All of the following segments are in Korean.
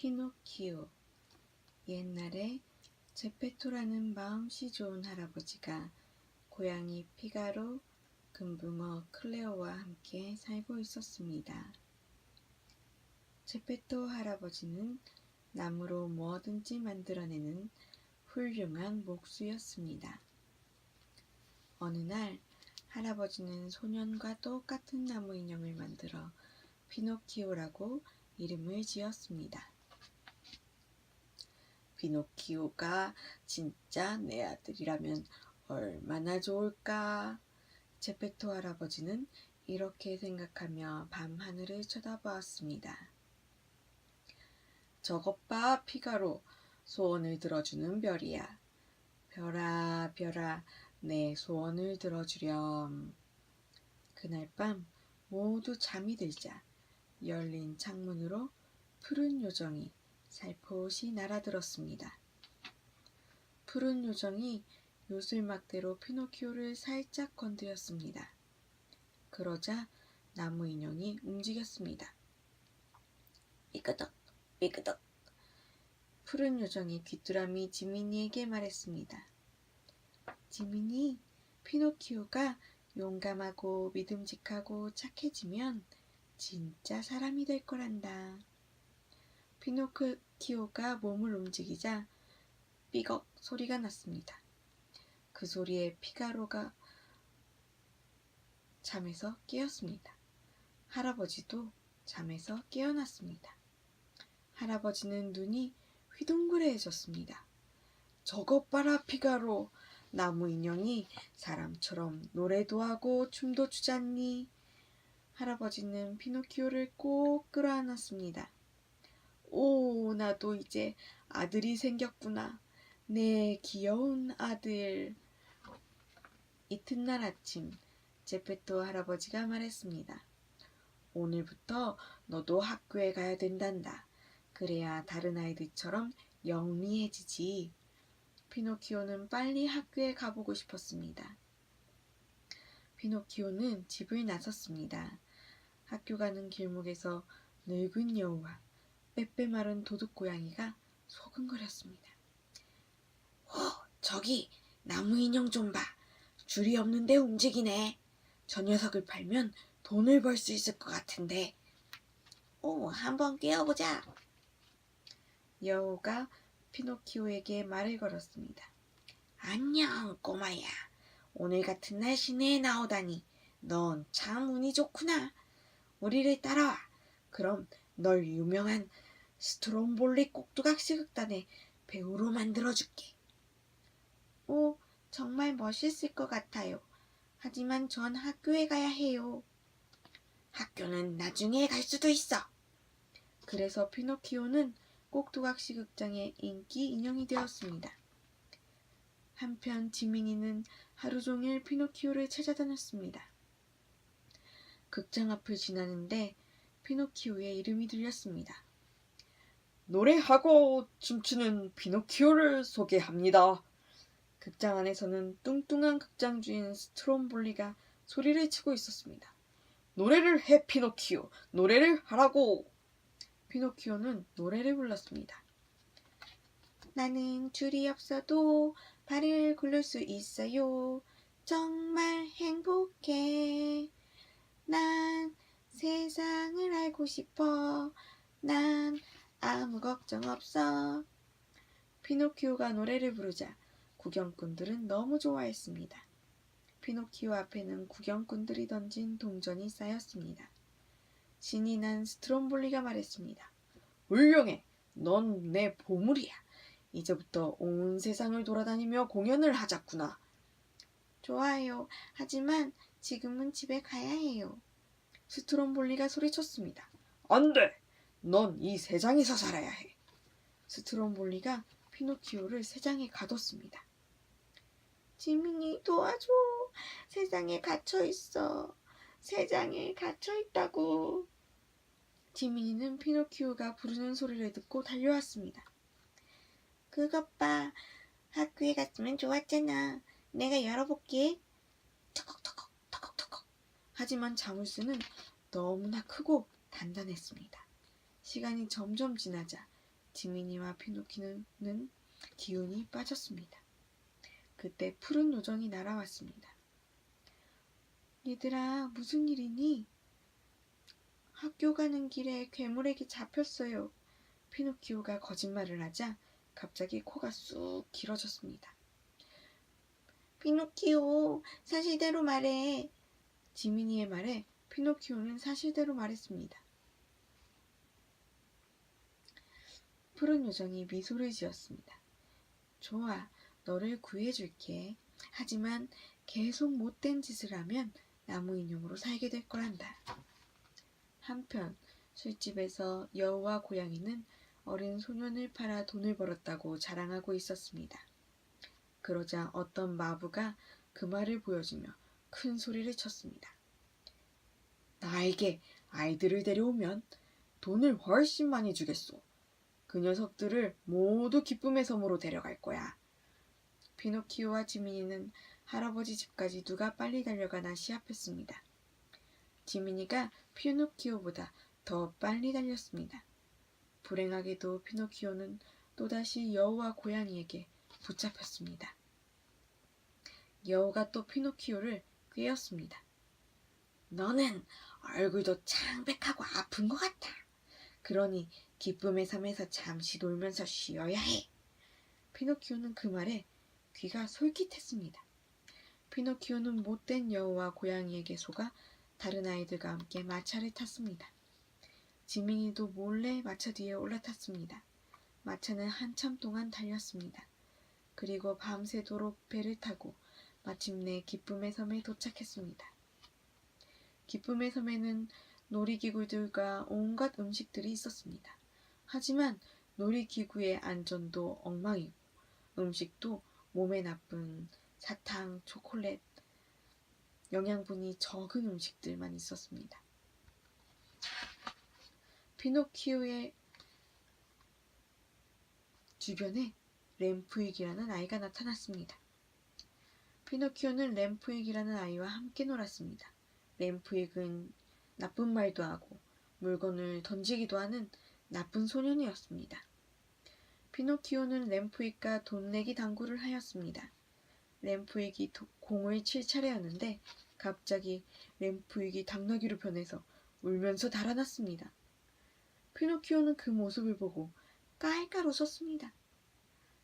피노키오 옛날에 제페토라는 마음씨 좋은 할아버지가 고양이 피가로, 금붕어 클레오와 함께 살고 있었습니다. 제페토 할아버지는 나무로 뭐든지 만들어내는 훌륭한 목수였습니다. 어느 날 할아버지는 소년과 똑같은 나무 인형을 만들어 피노키오라고 이름을 지었습니다. 피노키오가 진짜 내 아들이라면 얼마나 좋을까? 제페토 할아버지는 이렇게 생각하며 밤하늘을 쳐다보았습니다. 저것 봐, 피가로. 소원을 들어주는 별이야. 별아, 별아, 내 소원을 들어주렴. 그날 밤 모두 잠이 들자 열린 창문으로 푸른 요정이 살포시 날아들었습니다. 푸른 요정이 요술막대로 피노키오를 살짝 건드렸습니다. 그러자 나무 인형이 움직였습니다. 삐끄덕, 삐끄덕. 푸른 요정이 귀뚜라미 지민이에게 말했습니다. 지민이, 피노키오가 용감하고 믿음직하고 착해지면 진짜 사람이 될 거란다. 피노키오가 몸을 움직이자 삐걱 소리가 났습니다. 그 소리에 피가로가 잠에서 깨었습니다. 할아버지도 잠에서 깨어났습니다. 할아버지는 눈이 휘둥그레해졌습니다. 저것 봐라 피가로 나무 인형이 사람처럼 노래도 하고 춤도 추잖니 할아버지는 피노키오를 꼭 끌어안았습니다. 오, 나도 이제 아들이 생겼구나. 내 귀여운 아들. 이튿날 아침, 제페토 할아버지가 말했습니다. 오늘부터 너도 학교에 가야 된단다. 그래야 다른 아이들처럼 영리해지지. 피노키오는 빨리 학교에 가보고 싶었습니다. 피노키오는 집을 나섰습니다. 학교 가는 길목에서 늙은 여우와 빼빼 마른 도둑 고양이가 소근거렸습니다. 어, 저기 나무 인형 좀 봐. 줄이 없는데 움직이네. 저 녀석을 팔면 돈을 벌 수 있을 것 같은데. 오, 한번 깨워보자. 여우가 피노키오에게 말을 걸었습니다. 안녕, 꼬마야. 오늘 같은 날 시내에 나오다니. 넌 참 운이 좋구나. 우리를 따라와. 그럼 널 유명한 스트롬볼리 꼭두각 시 극단의 배우로 만들어줄게. 오, 정말 멋있을 것 같아요. 하지만 전 학교에 가야 해요. 학교는 나중에 갈 수도 있어. 그래서 피노키오는 꼭두각시 극장의 인기 인형이 되었습니다. 한편 지민이는 하루 종일 피노키오를 찾아다녔습니다. 극장 앞을 지나는데 피노키오의 이름이 들렸습니다. 노래하고 춤추는 피노키오를 소개합니다. 극장 안에서는 뚱뚱한 극장 주인 스트롬볼리가 소리를 치고 있었습니다. 노래를 해 피노키오, 노래를 하라고. 피노키오는 노래를 불렀습니다. 나는 줄이 없어도 발을 굴릴 수 있어요. 정말 행복해. 난 세상을 알고 싶어. 난 아무 걱정 없어. 피노키오가 노래를 부르자 구경꾼들은 너무 좋아했습니다. 피노키오 앞에는 구경꾼들이 던진 동전이 쌓였습니다. 신이 난 스트롬볼리가 말했습니다. 훌륭해. 넌 내 보물이야. 이제부터 온 세상을 돌아다니며 공연을 하자꾸나. 좋아요. 하지만 지금은 집에 가야 해요. 스트롬볼리가 소리쳤습니다. 안 돼! 넌 이 세상에서 살아야 해. 스트롬볼리가 피노키오를 세상에 가뒀습니다. 지민이 도와줘. 세상에 갇혀 있어. 세상에 갇혀 있다고. 지민이는 피노키오가 부르는 소리를 듣고 달려왔습니다. 그것 봐. 학교에 갔으면 좋았잖아. 내가 열어볼게. 하지만 자물쇠는 너무나 크고 단단했습니다. 시간이 점점 지나자 지민이와 피노키오는 기운이 빠졌습니다. 그때 푸른 요정이 날아왔습니다. 얘들아, 무슨 일이니? 학교 가는 길에 괴물에게 잡혔어요. 피노키오가 거짓말을 하자 갑자기 코가 쑥 길어졌습니다. 피노키오, 사실대로 말해. 지민이의 말에 피노키오는 사실대로 말했습니다. 푸른 요정이 미소를 지었습니다. 좋아, 너를 구해줄게. 하지만 계속 못된 짓을 하면 나무 인형으로 살게 될 거란다. 한편 술집에서 여우와 고양이는 어린 소년을 팔아 돈을 벌었다고 자랑하고 있었습니다. 그러자 어떤 마부가 그 말을 보여주며 큰 소리를 쳤습니다. 나에게 아이들을 데려오면 돈을 훨씬 많이 주겠소. 그 녀석들을 모두 기쁨의 섬으로 데려갈 거야. 피노키오와 지민이는 할아버지 집까지 누가 빨리 달려가나 시합했습니다. 지민이가 피노키오보다 더 빨리 달렸습니다. 불행하게도 피노키오는 또다시 여우와 고양이에게 붙잡혔습니다. 여우가 또 피노키오를 꿰었습니다. 너는 얼굴도 창백하고 아픈 것 같아. 그러니 기쁨의 섬에서 잠시 놀면서 쉬어야 해. 피노키오는 그 말에 귀가 솔깃했습니다. 피노키오는 못된 여우와 고양이에게 속아 다른 아이들과 함께 마차를 탔습니다. 지민이도 몰래 마차 뒤에 올라탔습니다. 마차는 한참 동안 달렸습니다. 그리고 밤새도록 배를 타고 마침내 기쁨의 섬에 도착했습니다. 기쁨의 섬에는 놀이기구들과 온갖 음식들이 있었습니다. 하지만 놀이기구의 안전도 엉망이고 음식도 몸에 나쁜 사탕, 초콜릿, 영양분이 적은 음식들만 있었습니다. 피노키오의 주변에 램프익이라는 아이가 나타났습니다. 피노키오는 램프익이라는 아이와 함께 놀았습니다. 램프익은 나쁜 말도 하고 물건을 던지기도 하는 나쁜 소년이었습니다. 피노키오는 램프익과 돈 내기 당구를 하였습니다. 램프익이 도- 공을 칠 차례였는데 갑자기 램프익이 당나귀로 변해서 울면서 달아났습니다. 피노키오는 그 모습을 보고 깔깔 웃었습니다.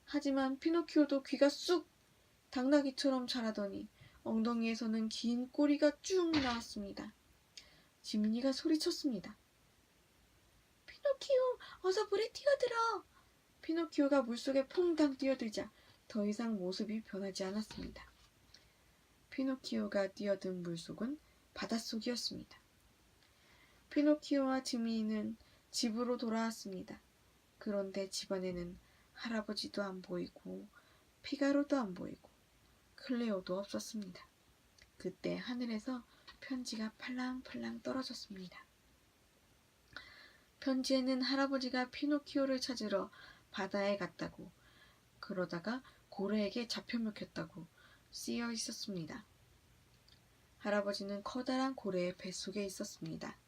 하지만 피노키오도 귀가 쑥 당나귀처럼 자라더니 엉덩이에서는 긴 꼬리가 쭉 나왔습니다. 지민이가 소리쳤습니다. 피노키오, 어서 물에 뛰어들어! 피노키오가 물속에 퐁당 뛰어들자 더 이상 모습이 변하지 않았습니다. 피노키오가 뛰어든 물속은 바닷속이었습니다. 피노키오와 지민이는 집으로 돌아왔습니다. 그런데 집안에는 할아버지도 안 보이고 피가로도 안 보이고 클레오도 없었습니다. 그때 하늘에서 편지가 팔랑팔랑 떨어졌습니다. 편지에는 할아버지가 피노키오를 찾으러 바다에 갔다고 그러다가 고래에게 잡혀 먹혔다고 쓰여 있었습니다. 할아버지는 커다란 고래의 뱃속에 있었습니다.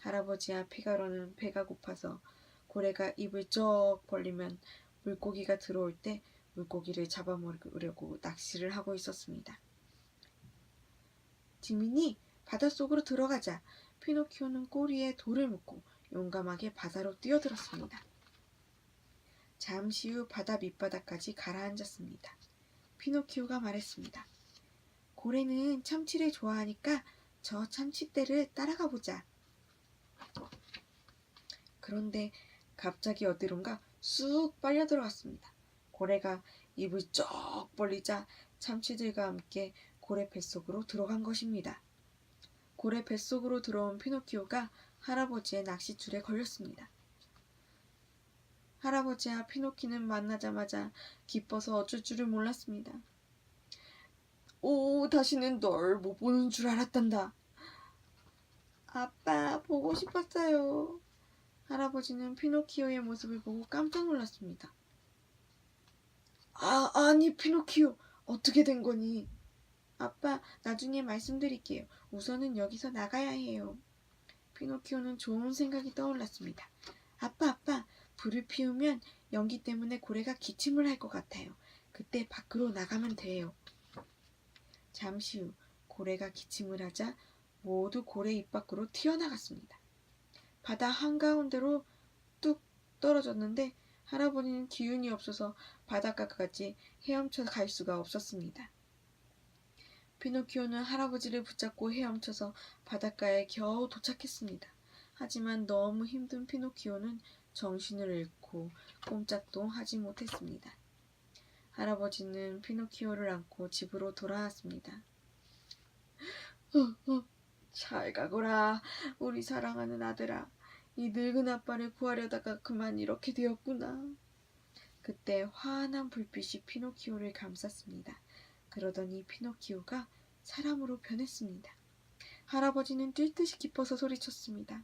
할아버지와 피가로는 배가 고파서 고래가 입을 쩍 벌리면 물고기가 들어올 때 물고기를 잡아먹으려고 낚시를 하고 있었습니다. 지민이 바닷속으로 들어가자 피노키오는 꼬리에 돌을 묶고 용감하게 바다로 뛰어들었습니다. 잠시 후 바다 밑바닥까지 가라앉았습니다. 피노키오가 말했습니다. 고래는 참치를 좋아하니까 저 참치떼를 따라가 보자. 그런데 갑자기 어디론가 쑥 빨려 들어갔습니다. 고래가 입을 쩍 벌리자 참치들과 함께 고래 뱃속으로 들어간 것입니다. 고래 뱃속으로 들어온 피노키오가 할아버지의 낚싯줄에 걸렸습니다. 할아버지와 피노키는 만나자마자 기뻐서 어쩔 줄을 몰랐습니다. 오, 다시는 널 못 보는 줄 알았단다. 아빠, 보고 싶었어요. 할아버지는 피노키오의 모습을 보고 깜짝 놀랐습니다. 아, 아니, 피노키오. 어떻게 된 거니? 아빠, 나중에 말씀드릴게요. 우선은 여기서 나가야 해요. 피노키오는 좋은 생각이 떠올랐습니다. 아빠, 아빠, 불을 피우면 연기 때문에 고래가 기침을 할 것 같아요. 그때 밖으로 나가면 돼요. 잠시 후 고래가 기침을 하자 모두 고래 입 밖으로 튀어나갔습니다. 바다 한가운데로 뚝 떨어졌는데 할아버지는 기운이 없어서 바닷가까지 헤엄쳐 갈 수가 없었습니다. 피노키오는 할아버지를 붙잡고 헤엄쳐서 바닷가에 겨우 도착했습니다. 하지만 너무 힘든 피노키오는 정신을 잃고 꼼짝도 하지 못했습니다. 할아버지는 피노키오를 안고 집으로 돌아왔습니다. 어, 어, 잘 가거라, 우리 사랑하는 아들아. 이 늙은 아빠를 구하려다가 그만 이렇게 되었구나. 그때 환한 불빛이 피노키오를 감쌌습니다. 그러더니 피노키오가 사람으로 변했습니다. 할아버지는 뛸 듯이 기뻐서 소리쳤습니다.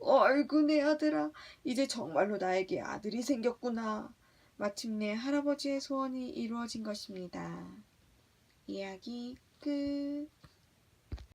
어이구 내 아들아 이제 정말로 나에게 아들이 생겼구나. 마침내 할아버지의 소원이 이루어진 것입니다. 이야기 끝.